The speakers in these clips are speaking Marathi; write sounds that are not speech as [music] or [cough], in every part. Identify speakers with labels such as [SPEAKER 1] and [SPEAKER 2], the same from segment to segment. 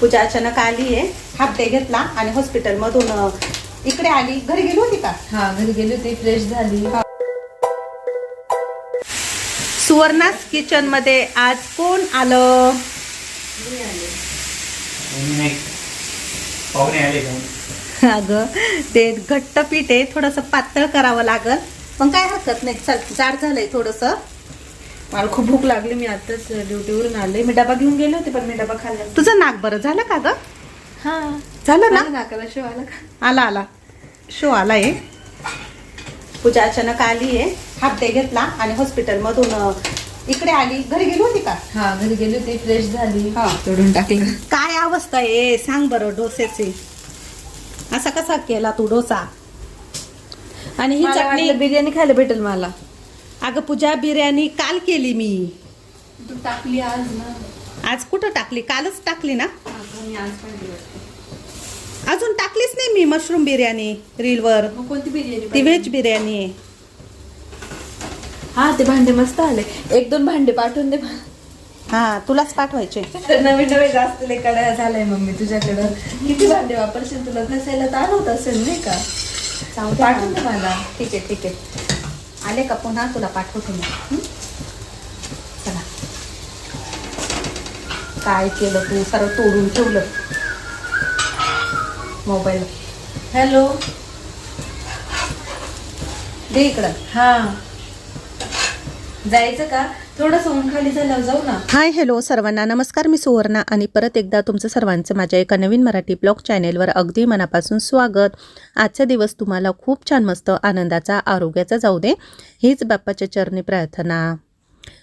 [SPEAKER 1] पूजा अचानक आली आहे. हाफ डे घेतला आणि हॉस्पिटलमधून इकडे आली. घरी गेली होती का?
[SPEAKER 2] हा घरी गेली होती. फ्रेश झाली.
[SPEAKER 1] सुवर्णास किचनमध्ये आज कोण आलं?
[SPEAKER 3] नाही. पाहुणे आले का?
[SPEAKER 1] अगं ते घट्ट पीठ आहे. थोडंसं पातळ करावं लागल. पण काय हरकत नाही. चल जाड झालंय थोडंसं.
[SPEAKER 2] मला खूप भूक लागली मी आताच ड्युटीवरून आले. मी डबा घेऊन गेले होते पण मी डबा खाल्ला.
[SPEAKER 1] तुझं नाक बरं झालं का ग?
[SPEAKER 2] हा.
[SPEAKER 1] झालं ना?
[SPEAKER 2] नाकाला शिव आला का?
[SPEAKER 1] आला आला. शो आलाय. पूजा अचानक आली आहे. डे घेतला आणि हॉस्पिटलमधून इकडे आली. घरी गेली होती का?
[SPEAKER 2] हा घरी गेली होती फ्रेश झाली.
[SPEAKER 1] हा.
[SPEAKER 2] तोडून टाकलं.
[SPEAKER 1] काय अवस्था आहे? सांग बरं डोस्याची असा कसा केला तू डोसा? आणि ही चटणी
[SPEAKER 2] बिर्याणी खायला भेटेल मला.
[SPEAKER 1] अगं पूजा बिर्याणी काल केली मी.
[SPEAKER 2] तू टाकली आज ना.
[SPEAKER 1] आज कुठं टाकली? कालच टाकली ना?
[SPEAKER 2] मी आज पण दिली वाटतं.
[SPEAKER 1] अजून टाकलीच नाही मी मशरूम बिर्याणी रीलवर.
[SPEAKER 2] मग कोणती बिर्याणी
[SPEAKER 1] ती
[SPEAKER 2] पाहिजे?
[SPEAKER 1] व्हेज बिर्याणी आहे.
[SPEAKER 2] हा ते भांडे मस्त आले. एक दोन भांडे पाठवून दे.
[SPEAKER 1] हा तुलाच पाठवायचे.
[SPEAKER 2] तर नवीन नवीन जास्त लय कड्या झालाय मम्मी तुझ्याकडं. किती भांडे वापरशील तुला? घसायला तर आलं होत असेल नाही का? पाठवून. दे मला.
[SPEAKER 1] ठीक आहे ठीक आहे. आले का पुन्हा? तुला पाठवते मी. चला. काय केलं तू? सर्व तोडून ठेवलं. मोबाईल.
[SPEAKER 2] हॅलो.
[SPEAKER 1] दे इकडं.
[SPEAKER 2] हां. जायचं का? थोडस खाली जाऊ ना.
[SPEAKER 1] हाय हॅलो सर्वांना. नमस्कार मी सुवर्णा आणि परत एकदा तुमचं सर्वांचं माझ्या एका नवीन मराठी ब्लॉग चॅनेलवर अगदी मनापासून स्वागत. आजचा दिवस तुम्हाला खूप छान मस्त आनंदाचा आरोग्याचा जाऊ दे. हीच बाप्पाच्या चरणी प्रार्थना.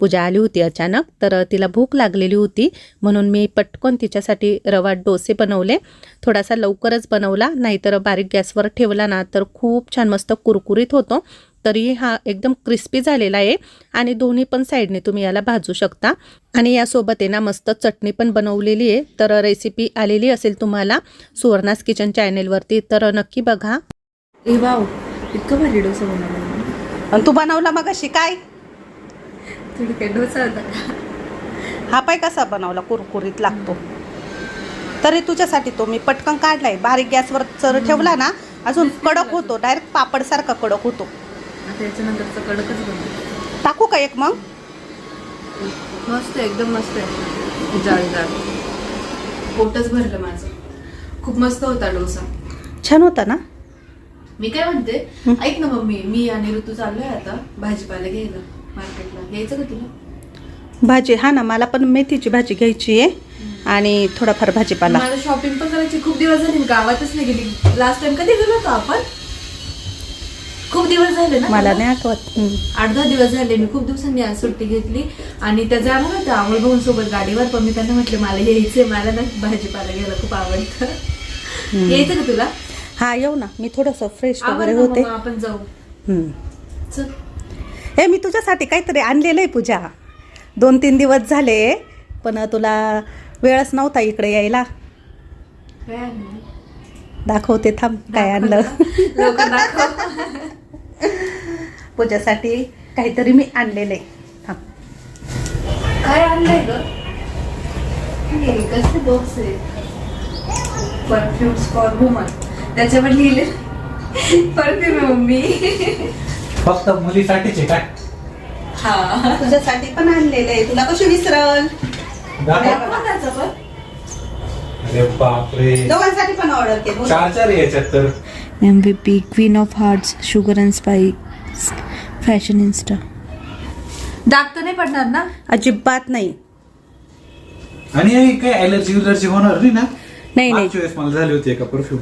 [SPEAKER 1] पूजा आली होती अचानक तर तिला भूक लागलेली होती म्हणून मी पटकन तिच्यासाठी रवा डोसे बनवले. थोडासा लवकरच बनवला नाहीतर बारीक गॅसवर ठेवला ना तर खूप छान मस्त कुरकुरीत होतो. तरी हा एकदम क्रिस्पी झालेला आहे. आणि दोन्ही पण साईडने तुम्ही याला भाजू शकता. आणि यासोबत आहे ना मस्त चटणी पण बनवलेली आहे. तर रेसिपी आलेली असेल तुम्हाला सुवर्णास किचन चॅनेलवरती तर नक्की बघा.
[SPEAKER 2] ए वाव. इतकं भारी डोसा बनवला
[SPEAKER 1] आणि तू बनवला मग अशी काय?
[SPEAKER 2] थोडी काय डोसा होता
[SPEAKER 1] हा पाय कसा बनवला? कुरकुरीत लागतो. तरी तुझ्यासाठी तो मी पटकन काढलाय. बारीक गॅसवर चर ठेवला ना अजून कडक होतो. डायरेक्ट पापडसारखा कडक होतो.
[SPEAKER 2] आता याच्यानंतरचं कडकच
[SPEAKER 1] टाकू का एक मग?
[SPEAKER 2] मस्त एकदम मस्त आहे. जाळीदार. पोटच भरलं माझं. खूप मस्त होता डोसा.
[SPEAKER 1] छान होता ना?
[SPEAKER 2] मी काय म्हणते ऐक ना मम्मी मी आणि ऋतू चाललोय आता भाजीपाला घ्यायला मार्केटला. यायचं का तुला?
[SPEAKER 1] भाजी हा ना मला पण मेथीची भाजी घ्यायची आहे आणि थोडाफार भाजीपाला.
[SPEAKER 2] मला शॉपिंग पण करायची खूप दिवस झाले गावातच नाही गेली. लास्ट टाइम कधी गेलो होतो आपण? खूप दिवस झाले ना
[SPEAKER 1] मला? नाही आठवत. हम्म.
[SPEAKER 2] आठ दहा दिवस झाले मी खूप दिवसांनी आज सुट्टी घेतली आणि त्या जाणार होत्या अमोल भाऊन सोबत गाडीवर पण मी त्यांना म्हटलं मला यायचंय मला ना भाजीपाला घ्यायला खूप आवडतं. यायचं का तुला?
[SPEAKER 1] हा येऊ ना. मी थोडस फ्रेश वगैरे होते.
[SPEAKER 2] मग आपण जाऊ.
[SPEAKER 1] हम्म.
[SPEAKER 2] चल.
[SPEAKER 1] हे मी तुझ्यासाठी काहीतरी आणलेलं आहे पूजा. दोन तीन दिवस झाले पण तुला वेळच नव्हता इकडे यायला.
[SPEAKER 2] काय आणलं?
[SPEAKER 1] दाखवते थांब. काय आणलं?
[SPEAKER 2] लवकर दाखव. [laughs]
[SPEAKER 1] पूजासाठी काहीतरी मी आणलेलं. आहे
[SPEAKER 2] काय आणलंय ग? कसले बॉक्स आहे. परफ्युम्स फॉर वुमन त्याच्यावर लिहिले. Perfume mummy.
[SPEAKER 3] फक्त मुलीसाठीच आहे काय?
[SPEAKER 2] हा.
[SPEAKER 1] तुझ्यासाठी पण आणलेलं. आहे तुला कशी विसरल?
[SPEAKER 3] दाखव.
[SPEAKER 2] कोणाचं पण.
[SPEAKER 3] अरे बापरे.
[SPEAKER 1] दोघांसाठी पण ऑर्डर केली.
[SPEAKER 3] चार चार आहे याच्यात तर.
[SPEAKER 4] M V P queen of hearts sugar and spice fashion insta
[SPEAKER 2] डाग तर नाही पडणार ना?
[SPEAKER 1] अजिबात नाही.
[SPEAKER 3] आणि हे काय अलर्जी विलर्जी होणार नाही ना?
[SPEAKER 1] नाही नाही.
[SPEAKER 3] मागच्या वेळेस मला झाली होती एका परफ्यूम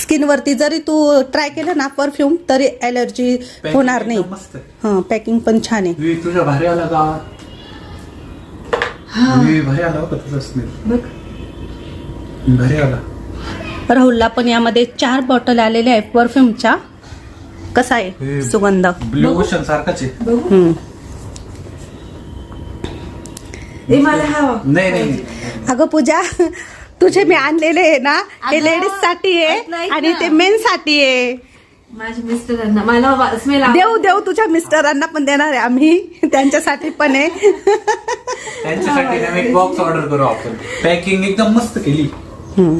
[SPEAKER 1] स्किनवरती जरी तू ट्राय केलं ना परफ्यूम तरी अलर्जी होणार नाही.
[SPEAKER 3] मस्त आहे.
[SPEAKER 1] हां पॅकिंग पण छान आहे.
[SPEAKER 3] तुझ्या भारी आला गावात मी भारी आला होता तुझा स्मेल
[SPEAKER 2] बघ.
[SPEAKER 3] भारी आला.
[SPEAKER 1] राहुलला पण यामध्ये चार बॉटल आलेल्या आहेत परफ्यूमच्या कसा आहे सुगंध?
[SPEAKER 3] ब्ल्यू ओशन सारखाच आहे.
[SPEAKER 2] बघू.
[SPEAKER 1] हम्म.
[SPEAKER 2] ए मला हवा.
[SPEAKER 3] नाही नाही. नाही.
[SPEAKER 1] अगं पूजा तुझे मी आणलेले आहे ना हे
[SPEAKER 2] अगं,
[SPEAKER 1] लेडीजसाठी
[SPEAKER 2] ऐक ना,
[SPEAKER 1] आहे
[SPEAKER 2] ऐक
[SPEAKER 1] आणि
[SPEAKER 2] ना.
[SPEAKER 1] ते मेन साठी आहे.
[SPEAKER 2] माझ्या मिस्टरांना. मला स्मेल
[SPEAKER 1] देऊ देऊ तुझ्या मिस्टरांना पण देणार आहे आम्ही. त्यांच्यासाठी पण आहे.
[SPEAKER 3] त्यांच्यासाठी ना एक बॉक्स ऑर्डर करू आपण. पॅकिंग एकदम मस्त केली.
[SPEAKER 1] हम्म.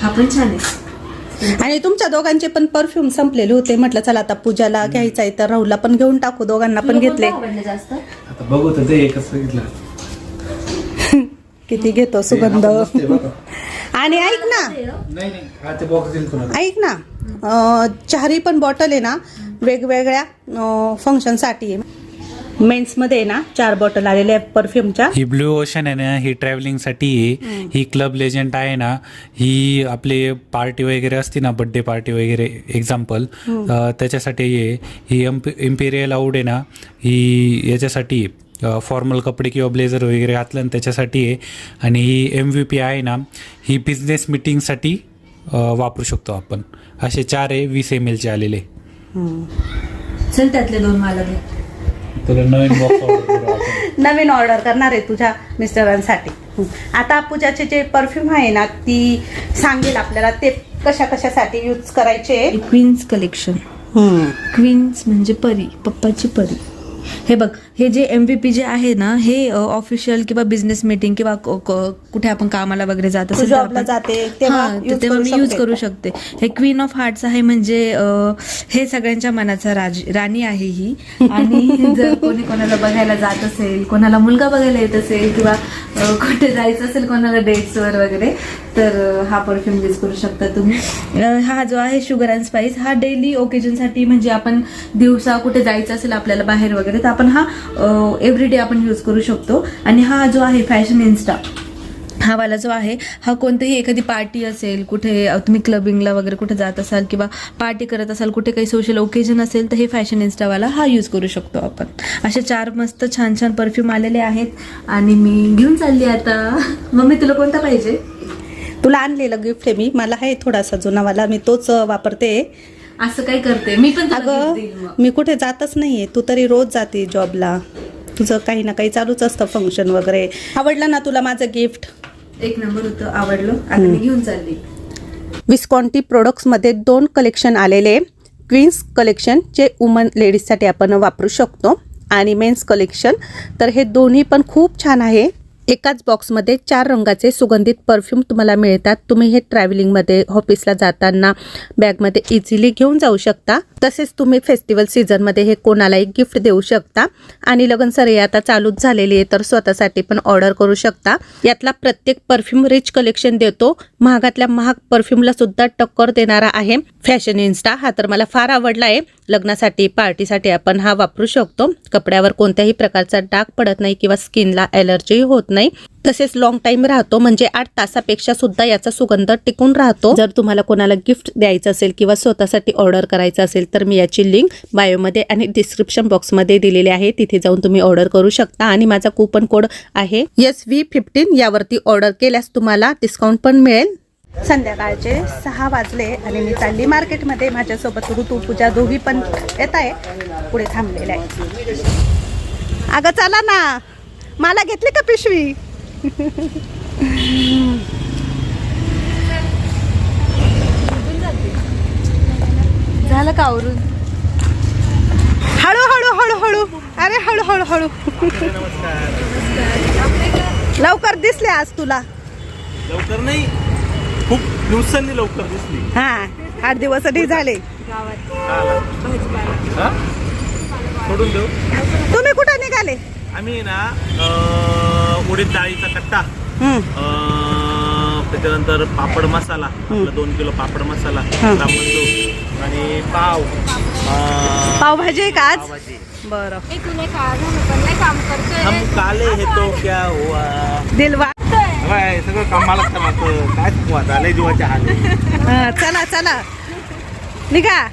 [SPEAKER 2] हा पण छान आहे.
[SPEAKER 1] आणि तुमच्या दोघांचे पण परफ्यूम संपलेले होते. म्हटलं चला आता पूजाला घ्यायचा आहे तर राहुलला पण घेऊन टाकू. दोघांना पण घेतले.
[SPEAKER 2] आवडले जास्त?
[SPEAKER 3] आता बघू तर ते एकच बघितलं. [laughs]
[SPEAKER 1] किती घेतो सुगंध. [laughs] आणि ऐक ना.
[SPEAKER 3] नाही नाही. हा ते बॉक्स देईल तुला.
[SPEAKER 1] ऐक ना. अं, चारही पण बॉटल आहे ना. वेगवेगळ्या फंक्शनसाठी आहे. मेन्समध्ये आहे ना चार बॉटल आलेल्या परफ्यूमच्या.
[SPEAKER 5] ही ब्ल्यू ओशन आहे ना ही ट्रॅव्हलिंगसाठी आहे. ही क्लब लेजंट आहे ना ही आपली पार्टी वगैरे असते ना बड्डे पार्टी वगैरे एक्झाम्पल त्याच्यासाठी आहे ही इम्पेरियल आऊट आहे ना ही याच्यासाठी फॉर्मल कपडे किंवा ब्लेझर वगैरे घातलं ना त्याच्यासाठी आहे. आणि ही एम व्ही पी आहे ना ही बिझनेस मिटिंगसाठी वापरू शकतो आपण. असे चार आहे वीस एम एलचे आलेले.
[SPEAKER 2] चल त्यातले दोन मला
[SPEAKER 3] तुला नवीन बॉक्स ऑर्डर करू आपण. [laughs]
[SPEAKER 1] नवीन ऑर्डर करणार आहे तुझ्या मिस्टरांसाठी. हं. आता पूजाचे जे परफ्यूम आहे ना ती सांगेल आपल्याला ते कशा कशासाठी यूज करायचे
[SPEAKER 4] क्वीन्स कलेक्शन क्वीन्स म्हणजे परी पप्पाची परी. हे बघ हे जे एम व्ही पी जे आहे ना हे ऑफिशियल किंवा बिझनेस मीटिंग किंवा कुठे आपण कामाला वगैरे जात असेल
[SPEAKER 1] तेव्हा
[SPEAKER 4] हां, मी यूज. करू शकते. हे क्वीन ऑफ हार्ट्स आहे म्हणजे हे सगळ्यांच्या मनाचा राज राणी आहे ही.
[SPEAKER 2] आणि [laughs] जर कोणी कोणाला बघायला जात असेल कोणाला मुलगा बघायला येत असेल किंवा कुठे जायचं असेल कोणाला डेट्सवर वगैरे तर हा परफ्यूम यूज करू शकता तुम्ही.
[SPEAKER 4] हा जो आहे शुगर अँड स्पाइस हा डेली ओकेजनसाठी
[SPEAKER 2] म्हणजे आपण दिवसा कुठे जायचं असेल आपल्याला बाहेर वगैरे तर आपण हा एव्हरीडे आपण यूज करू शकतो.
[SPEAKER 4] आणि हा जो आहे फॅशन इन्स्टा हा वाला जो आहे हा कोणतंही एखादी पार्टी असेल कुठे तुम्ही क्लबिंगला वगैरे कुठे जात असाल किंवा पार्टी करत असाल कुठे काही सोशल ओकेजन असेल तर हे फॅशन इन्स्टावाला हा यूज करू शकतो आपण. असे चार मस्त छान छान परफ्यूम आलेले आहेत.
[SPEAKER 2] आणि मी घेऊन चालली आता. मम्मी तुला कोणता पाहिजे?
[SPEAKER 1] तुला आणलेलं गिफ्ट आहे मी. मला आहे थोडासा जुनावाला मी तोच वापरते.
[SPEAKER 2] असं काय करते. मी पण तुला
[SPEAKER 1] अगं
[SPEAKER 2] मग.
[SPEAKER 1] मी कुठे जातच नाहीये. तू तरी रोज जाते जॉबला. तुझं काही ना काही चालूच असतं फंक्शन वगैरे. आवडलं ना तुला माझं गिफ्ट
[SPEAKER 2] एक नंबर होतं आवडलं. आता मी घेऊन चालली.
[SPEAKER 1] विस्कॉन्टी प्रोडक्ट्समध्ये दोन कलेक्शन आलेले. क्वीन्स कलेक्शन जे वुमन लेडीजसाठी आपण वापरू शकतो आणि मेन्स कलेक्शन तर हे दोन्ही पण खूप छान आहे. एकाच बॉक्समध्ये चार रंगाचे सुगंधित परफ्यूम तुम्हाला मिळतात. तुम्ही हे ट्रॅव्हलिंगमध्ये ऑफिसला जाताना बॅगमध्ये इझिली घेऊन जाऊ शकता. तसेच तुम्ही फेस्टिवल सीझनमध्ये हे कोणालाही गिफ्ट देऊ शकता. आणि लगन सरे आता चालूच झालेली आहे तर स्वतःसाठी पण ऑर्डर करू शकता. यातला प्रत्येक परफ्यूम रिच कलेक्शन देतो. महागातल्या महाग परफ्यूमला सुद्धा टक्कर देणारा आहे. फॅशन इन्स्टा हा तर मला फार आवडला आहे. लग्नासाठी पार्टीसाठी आपण हा वापरू शकतो. कपड्यावर कोणत्याही प्रकारचा डाग पडत नाही किंवा स्किनला ॲलर्जी होत नाही. नाही. तसेच लॉंग टाइम राहतो म्हणजे आठ तासापेक्षा सुद्धा याचा सुगंध टिकून राहतो. जर तुम्हाला कोणाला गिफ्ट द्यायचं असेल किंवा स्वतःसाठी ऑर्डर करायचं असेल तर मी याची लिंक बायोमध्ये आणि डिस्क्रिप्शन बॉक्समध्ये दिलेली आहे. तिथे जाऊन तुम्ही ऑर्डर करू शकता. आणि माझा कुपन कोड आहे एस व्ही फिफ्टीन यावरती ऑर्डर केल्यास तुम्हाला डिस्काउंट पण मिळेल. संध्याकाळचे सहा वाजले आणि मी चालली मार्केटमध्ये. माझ्यासोबत ऋतू पूजा दोघी पण येत आहे. पुढे थांबलेल्या आहे अगं चला ना. मला घेतली का पिशवी?
[SPEAKER 2] झालं का आवरून?
[SPEAKER 1] हळू हळू हळू हळू. अरे हळू हळू हळू. लवकर दिसले आज तुला.
[SPEAKER 6] लवकर नाही खूप दिवसांनी लवकर दिसली.
[SPEAKER 1] हा आठ दिवस झाले.
[SPEAKER 6] हा? सोडून देऊ?
[SPEAKER 1] तुम्ही कुठं निघाले?
[SPEAKER 6] आम्ही ना उडीद डाळीचा कट्टा त्याच्यानंतर पापड मसाला आपला दोन किलो पापड मसाला आणि पाव
[SPEAKER 1] पावभाजी आहे का आज?
[SPEAKER 6] पावभाजी
[SPEAKER 1] बरं.
[SPEAKER 6] हम काले हे तो क्या हुआ?
[SPEAKER 1] दिलवा.
[SPEAKER 6] बाय, सगळं कामालाच कामाचं काय हुआ? झालंय जीवाच्या हाल
[SPEAKER 1] हा, चला चला. निघा.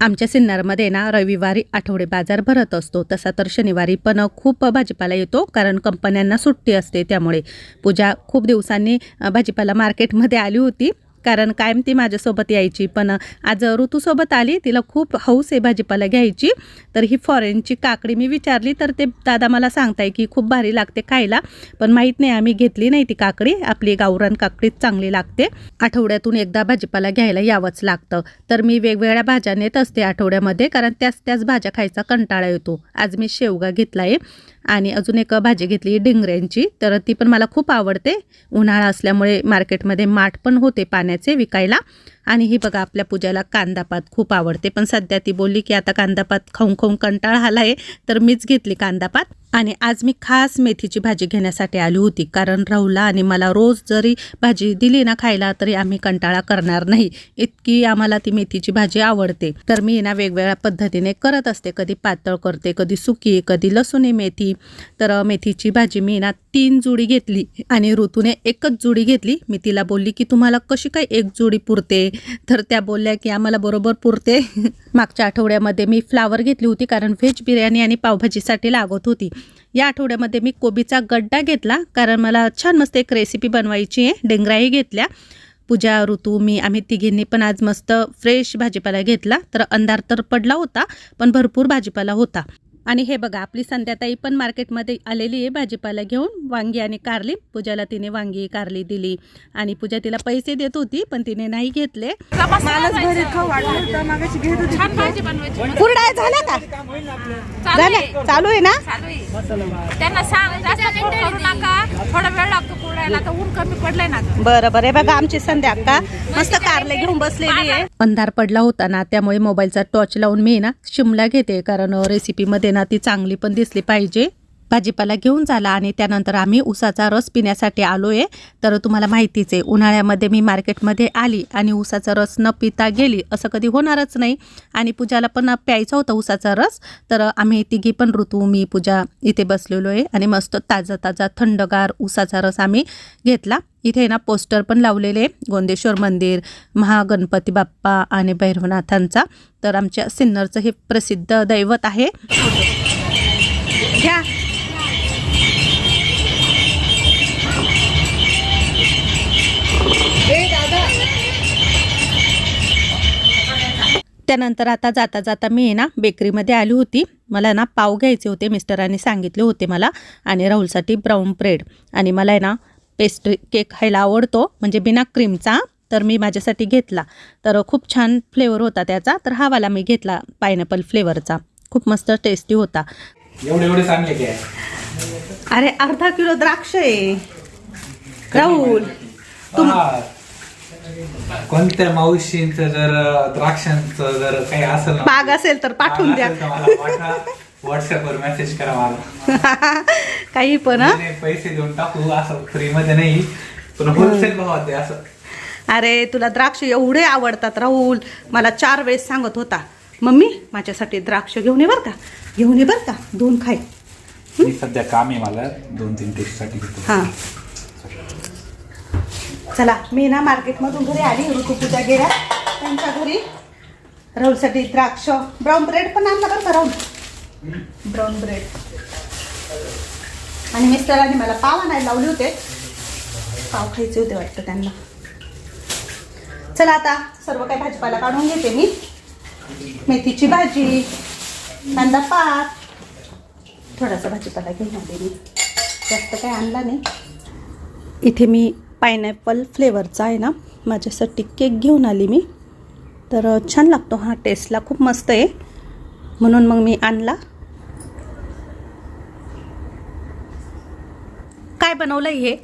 [SPEAKER 1] आमच्या सिन्नरमध्ये ना रविवारी आठवडे बाजार भरत असतो. तसा तर शनिवारी पण खूप भाजीपाला येतो कारण कंपन्यांना सुट्टी असते त्यामुळे. पूजा खूप दिवसांनी भाजीपाला मार्केटमध्ये आली होती. कारण कायम ती माझ्यासोबत यायची. पण आज ऋतूसोबत आली तिला खूप हौस आहे भाजीपाला घ्यायची. तर ही फॉरेनची काकडी मी विचारली तर ते दादा मला सांगताय की खूप भारी लागते खायला पण माहीत नाही आम्ही घेतली नाही ती काकडी. आपली गावरान काकडीच चांगली लागते. आठवड्यातून एकदा भाजीपाला घ्यायला यावंच लागतं. तर मी वेगवेगळ्या भाज्या नेत असते आठवड्यामध्ये कारण त्याच त्याच भाज्या खायचा कंटाळा येतो. आज मी शेवगा घेतला आहे आणि अजून एक भाजी घेतली डिंगऱ्यांची. तर ती पण मला खूप आवडते. उन्हाळा असल्यामुळे मार्केटमध्ये माठ पण होते आणायचे विकायला. आणि ही बघा आपल्या पूजाला कांदापात खूप आवडते. पण सध्या ती बोलली की आता कांदापात खाऊन खाऊन कंटाळा आला आहे तर मीच घेतली कांदापात आणि आज मी खास मेथीची भाजी घेण्यासाठी आली होती. कारण राहुला आणि मला रोज जरी भाजी दिली ना खायला तरी आम्ही कंटाळा करणार नाही. इतकी आम्हाला ती मेथीची भाजी आवडते. तर मी ना वेगवेगळ्या पद्धतीने करत असते. कधी पातळ करते कधी सुकी कधी लसुणी मेथी. तर मेथीची भाजी मी ना तीन जुडी घेतली. आणि ऋतूने एकच जुडी घेतली. मी तिला बोलली की तुम्हाला कशी काय एक जुडी पुरते. तर त्या बोलल्या की आम्हाला बरोबर पुरते. [laughs] मागच्या आठवड्यामध्ये मी फ्लावर घेतली होती कारण व्हेज बिर्याणी आणि पावभाजीसाठी लागत होती. या आठवड्यामध्ये मी कोबीचा गड्डा घेतला कारण मला छान मस्त एक रेसिपी बनवायची आहे. डेंगराही घेतल्या. पूजा ऋतू मी आम्ही तिघींनी पण आज मस्त फ्रेश भाजीपाला घेतला. तर अंधार तर पडला होता पण भरपूर भाजीपाला होता. आणि हे बघा आपली संध्याताई पण मार्केटमध्ये आलेली आहे भाजीपाला घेऊन. वांगी आणि कारली. पूजाला तिने वांगी कारली दिली. आणि पूजा तिला पैसे देत होती पण तिने नाही घेतले. कुरडाया का? चालू आहे. ना?
[SPEAKER 7] त्यांना सांग जास्त फोड करू नका थोडा वेळ ऊन कमी पडलंय ना.
[SPEAKER 1] बरं बरं. हे बघा आमची संध्या अक्का. मस्त कारले घेऊन बसलेली आहे. अंधार पडला होता ना त्यामुळे मोबाईलचा टॉर्च लावून मी ना शिमला घेते कारण रेसिपीमध्ये ना ती चांगली पण दिसली पाहिजे. भाजीपाला घेऊन झाला आणि त्यानंतर आम्ही उसाचा रस पिण्यासाठी आलो आहे तर तुम्हाला माहितीच आहे उन्हाळ्यामध्ये मी मार्केटमध्ये आली आणि उसाचा रस न पिता गेली. असं कधी होणारच नाही. आणि पूजाला पण प्यायचा होता उसाचा रस. तर आम्ही तिघी पण ऋतू मी पूजा इथे बसलेलो आहे. आणि मस्त ताजा ताजा थंडगार उसाचा रस आम्ही घेतला. इथे ना पोस्टर पण लावलेले गोंदेश्वर मंदिर महागणपती बाप्पा आणि भैरवनाथांचा. तर आमच्या सिन्नरचं हे प्रसिद्ध दैवत आहे. घ्या. त्यानंतर आता जाता जाता मी ना बेकरीमध्ये आली होती. मला ना पाव घ्यायचे होते. मिस्टरांनी सांगितले होते मला. आणि राहुलसाठी ब्राऊन ब्रेड आणि मला आहे ना पेस्ट्री केक खायला आवडतो. म्हणजे बिना क्रीमचा तर मी माझ्यासाठी घेतला. तर खूप छान फ्लेवर होता त्याचा. तर हा वाला मी घेतला पायनॅपल फ्लेवरचा खूप मस्त टेस्टी होता. अरे अर्धा किलो द्राक्ष आहे. राहुल तुम-
[SPEAKER 3] हा. कोणत्या मावशींचं जर द्राक्षांचं जर काही असेल
[SPEAKER 1] बाग असेल तर पाठवून द्या.
[SPEAKER 3] व्हॉट्सअपवर मेसेज करा मला. [laughs]
[SPEAKER 1] काही पण
[SPEAKER 3] पैसे देऊन टाकू असं फ्री मध्ये नाही. पण होलसेल भावात असं.
[SPEAKER 1] अरे तुला द्राक्ष एवढे आवडतात राहुल. मला चार वेळेस सांगत होता मम्मी माझ्यासाठी द्राक्ष घेऊन ये बरं का. घेऊन ये बरं का. दोन खाय.
[SPEAKER 5] सध्या काम आहे मला दोन तीन टेस्टसाठी
[SPEAKER 1] हां. चला मी ना मार्केटमधून घरी आली ऋतुपूजा गेल्या. त्यांच्या घरी राहुलसाठी द्राक्ष ब्राऊन ब्रेड पण आणला बरं ब्राऊन ब्राऊन ब्रेड आणि मिस्टरांनी मला पाव आणायला लावले होते. पाव खायचे होते वाटतं त्यांना. चला आता सर्व काही भाजीपाला काढून घेते मी. मेथीची भाजी कांदा पात. थोडासा भाजीपाला घेऊन आले मी. जास्त काही आणला नाही. इथे मी पायनॅपल फ्लेवरचा आहे ना माझ्यासाठी केक घेऊन आली मी. तर छान लागतो हा टेस्टला खूप मस्त आहे. म्हणून मग मी आणला. काय बनवलं हे?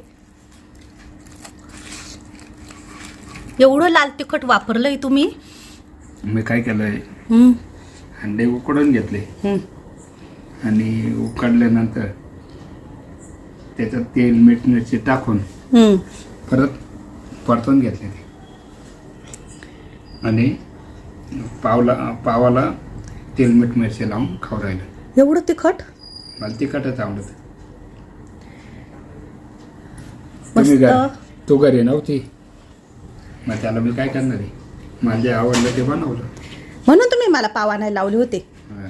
[SPEAKER 1] एवढं लाल तिखट वापरलंय तुम्ही?
[SPEAKER 8] मी काय केलंय?
[SPEAKER 1] हं,
[SPEAKER 8] अंडे उकडून घेतले. आणि उकडल्यानंतर त्याच्यात तेल मीठ मिरची टाकून परत परतून घेतले ते. आणि पावला पावाला तेल मीठ मिरची लावून खाऊ राहिलं.
[SPEAKER 1] एवढं तिखट?
[SPEAKER 8] मला तिखटच आवडत.
[SPEAKER 1] मस्त.
[SPEAKER 8] तुम्ही घर तू घरी नव्हती? मग त्याला मी काय करणार आहे? मला जे आवडलं ते बनवलं.
[SPEAKER 1] म्हणून तुम्ही मला पाव आणायला लावले होते.
[SPEAKER 8] हा.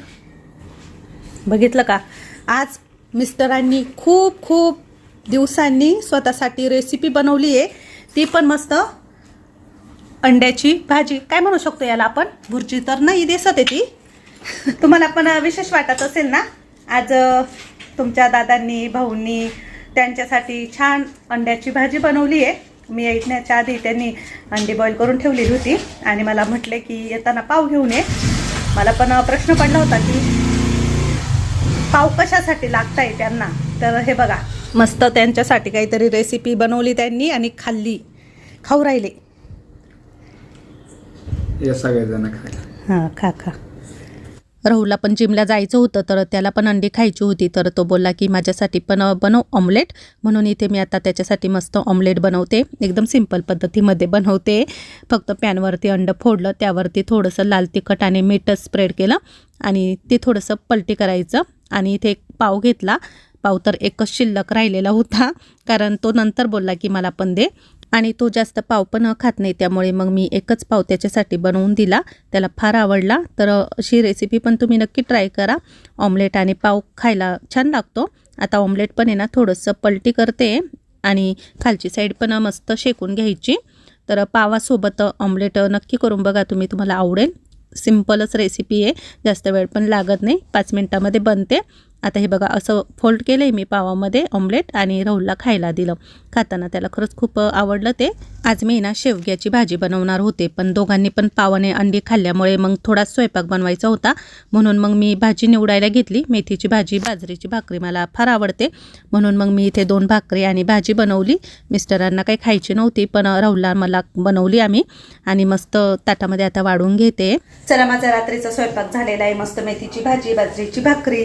[SPEAKER 1] बघितलं का? आज मिस्टरांनी खूप खूप दिवसांनी स्वतःसाठी रेसिपी बनवली आहे. ती पण मस्त. अंड्याची भाजी. काय म्हणू शकतो याला आपण? भुर्जी तर नाही दिसत आहे ती. [laughs] तुम्हाला पण विशेष वाटत असेल ना? आज तुमच्या दादांनी भाऊंनी त्यांच्यासाठी छान अंड्याची भाजी बनवली आहे. मी ऐकण्याच्या आधी त्यांनी अंडी बॉईल करून ठेवलेली होती. आणि मला म्हटले की येताना पाव घेऊन ये. मला पण प्रश्न पडला होता की पाव कशासाठी लागताय त्यांना? तर हे बघा. मस्त त्यांच्यासाठी काहीतरी रेसिपी बनवली त्यांनी आणि खाल्ली. खाऊ राहिले.
[SPEAKER 8] या खायला
[SPEAKER 1] हां खा खा. राहुलला पण जिमला जायचं होतं तर त्याला पण अंडी खायची होती तर तो बोलला की माझ्यासाठी पण बनव ऑमलेट म्हणून इथे मी आता त्याच्यासाठी मस्त ऑमलेट बनवते. एकदम सिंपल पद्धतीमध्ये बनवते. फक्त पॅनवरती अंड फोडलं त्यावरती थोडंसं लाल तिखट आणि मीठच स्प्रेड केलं आणि ते थोडंसं पलटी करायचं. आणि इथे एक पाव घेतला. पाव तर एकच शिल्लक राहिलेला होता. कारण तो नंतर बोलला की मला पण दे. आणि तो जास्त पाव पण खात नाही. त्यामुळे मग मी एकच पाव त्याच्यासाठी बनवून दिला. त्याला फार आवडला. तर अशी रेसिपी पण तुम्ही नक्की ट्राय करा. ऑमलेट आणि पाव खायला छान लागतो. आता ऑमलेट पण आहे ना थोडंसं पलटी करते. आणि खालची साईड पण मस्त शेकून घ्यायची. तर पावासोबत ऑमलेट नक्की करून बघा. तुम्ही तुम्हाला आवडेल. सिम्पलच रेसिपी आहे. जास्त वेळ पण लागत नाही. पाच मिनटामध्ये बनते. आता हे बघा असं फोल्ड केलं आहे मी पावामध्ये ऑमलेट आणि राहुलला खायला दिलं. खाताना त्याला खरंच खूप आवडलं ते. आज मी ना शेवग्याची भाजी बनवणार होते पण दोघांनी पण पावाने अंडी खाल्ल्यामुळे मग थोडा स्वयंपाक बनवायचा होता. म्हणून मग मी भाजी निवडायला घेतली. मेथीची भाजी बाजरीची भाकरी मला फार आवडते. म्हणून मग मी इथे दोन भाकरी आणि भाजी बनवली. मिस्टरांना काही खायची नव्हती पण राहुलला मला बनवली आम्ही. आणि मस्त ताटामध्ये आता वाढून घेते. चला माझा रात्रीचा स्वयंपाक झालेला आहे. मस्त मेथीची भाजी बाजरीची भाकरी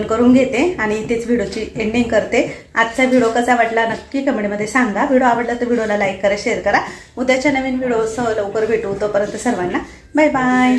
[SPEAKER 1] जेवण करून घेते आणि इथेच व्हिडिओची एंडिंग करते. आजचा व्हिडिओ कसा वाटला नक्की कमेंटमध्ये सांगा. व्हिडिओ आवडला तर व्हिडिओला लाईक करा शेअर करा. उद्याच्या नवीन व्हिडिओसह लवकर भेटू. तोपर्यंत सर्वांना बाय बाय